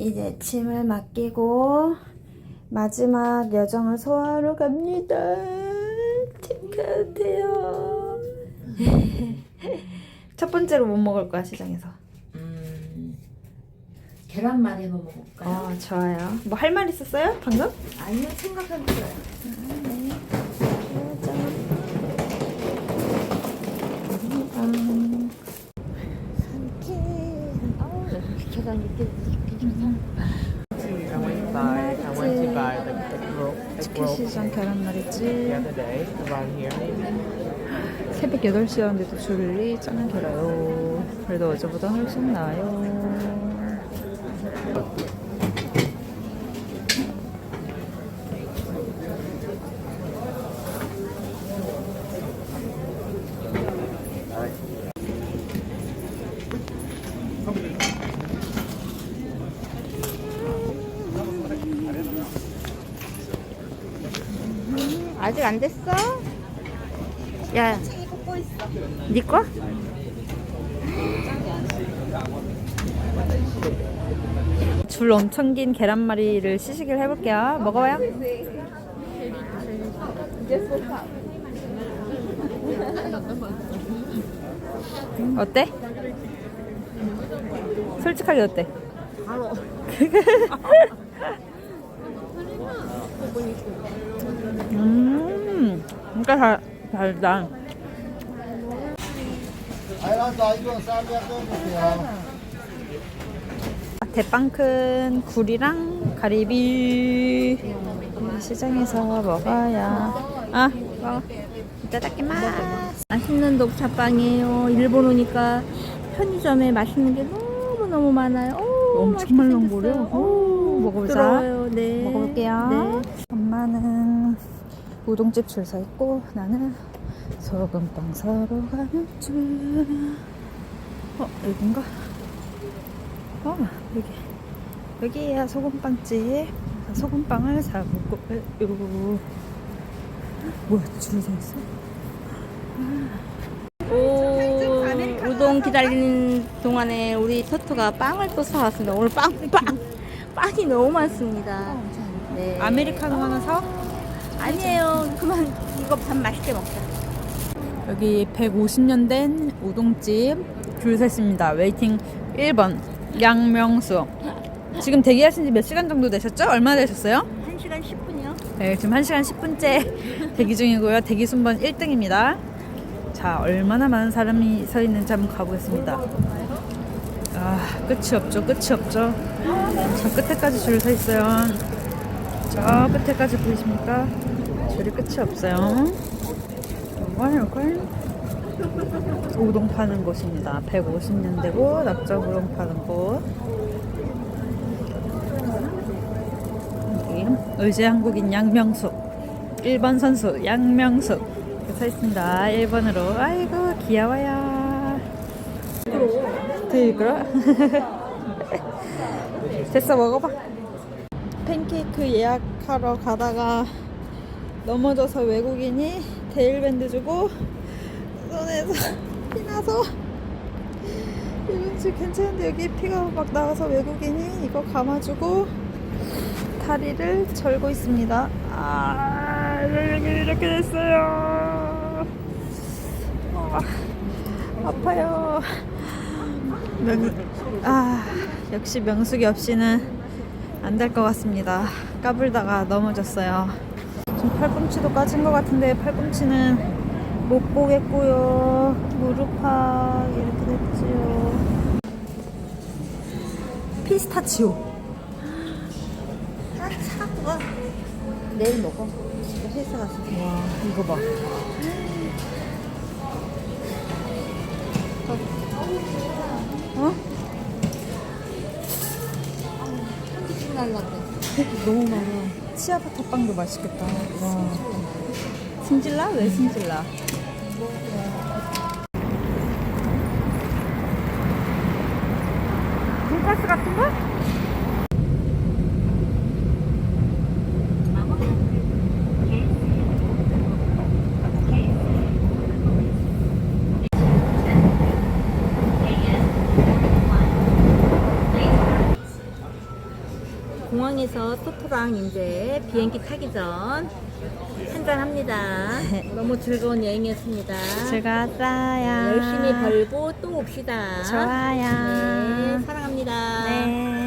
이제 짐을 맡기고 마지막 여정을 소화하러 갑니다. 체크아웃해요. 첫 번째로 못 먹을 거야 시장에서. 음, 계란말이 한번 먹어볼까요? 어 좋아요. 뭐 할 말 있었어요 방금? 아니요 생각해보세요. I went buy, I went to buy the egg roll, egg 치킨 roll 시장 the 계란말이집. other day around here. 새벽 8시였는데도 줄이 짱 길어요. 그래도 어제보다 훨씬 나아요. 아직 안 됐어? 야, 네 거? 줄 엄청 긴 계란말이를 시식을 해볼게요. 먹어봐요. 어때? 솔직하게 어때? 음, 진짜 달, 달다. 대빵 큰 굴이랑 가리비 시장에서 먹어야 아 먹어 이따다키마스 맛있는 녹차빵이에요. 일본 오니까 편의점에 맛있는 게 너무 너무 많아요. 오, 엄청 말랑거려. 먹어보자. 부러워요. 네. 먹어볼게요 네. 엄마는 우동집 줄 서 있고 나는 소금빵 사러 가는 중 어, 여긴가? 어, 여기. 여기야 소금빵집. 소금빵을 사보고, 요. 뭐야, 줄서 있어? 오, 우동 기다리는 동안에 우리 토토가 빵을 또 사왔습니다. 오늘 빵, 빵, 빵이 너무 많습니다. 네. 아메리카노 하나 사? 아니에요. 그만 이거 밥 맛있게 먹자. 여기 150년 된 우동집 줄 섰습니다. 웨이팅 1번 양명수. 지금 대기하신 지 몇 시간 정도 되셨죠? 얼마나 되셨어요? 1시간 10분이요. 네, 지금 1시간 10분째 대기 중이고요. 대기 순번 1등입니다. 자, 얼마나 많은 사람이 서 있는지 한번 가보겠습니다. 아, 끝이 없죠. 끝이 없죠. 저 끝에까지 줄 서 있어요. 저 끝에까지 보이십니까? 줄이 끝이 없어요. 이걸 이걸 우동 파는 곳입니다. 150년 되고 납작 우동 파는 곳. 여기 의제 한국인 양명숙 1번 선수 양명숙 서 있습니다. 1번으로 아이고 귀여워요. 되게 그러? 됐어 먹어봐. 팬케이크 예약하러 가다가 넘어져서 외국인이 데일밴드 주고 손에서 피 나서 이건 지금 괜찮은데 여기 피가 막 나와서 외국인이 이거 감아주고 다리를 절고 있습니다. 아 여기 이렇게 됐어요. 아, 아파요. 명, 아 역시 명숙이 없이는 안 될 것 같습니다. 까불다가 넘어졌어요. 지금 팔꿈치도 까진 것 같은데 팔꿈치는 못 보겠고요. 무릎팍 이렇게 됐지요. 피스타치오. 아, 차가 내일 먹어. 진짜 헬스 때. 와 이거 봐. 어? 한기씩 날랐대. 너무 많아. 치아바타 빵도 맛있겠다. 와. 승질나? 왜 승질나? 돈가스 같은 거? 공항에서 토토랑 이제 비행기 타기 전 한잔합니다. 너무 즐거운 여행이었습니다. 즐거웠어요. 열심히 벌고 또 옵시다. 좋아요. 네, 사랑합니다. 네.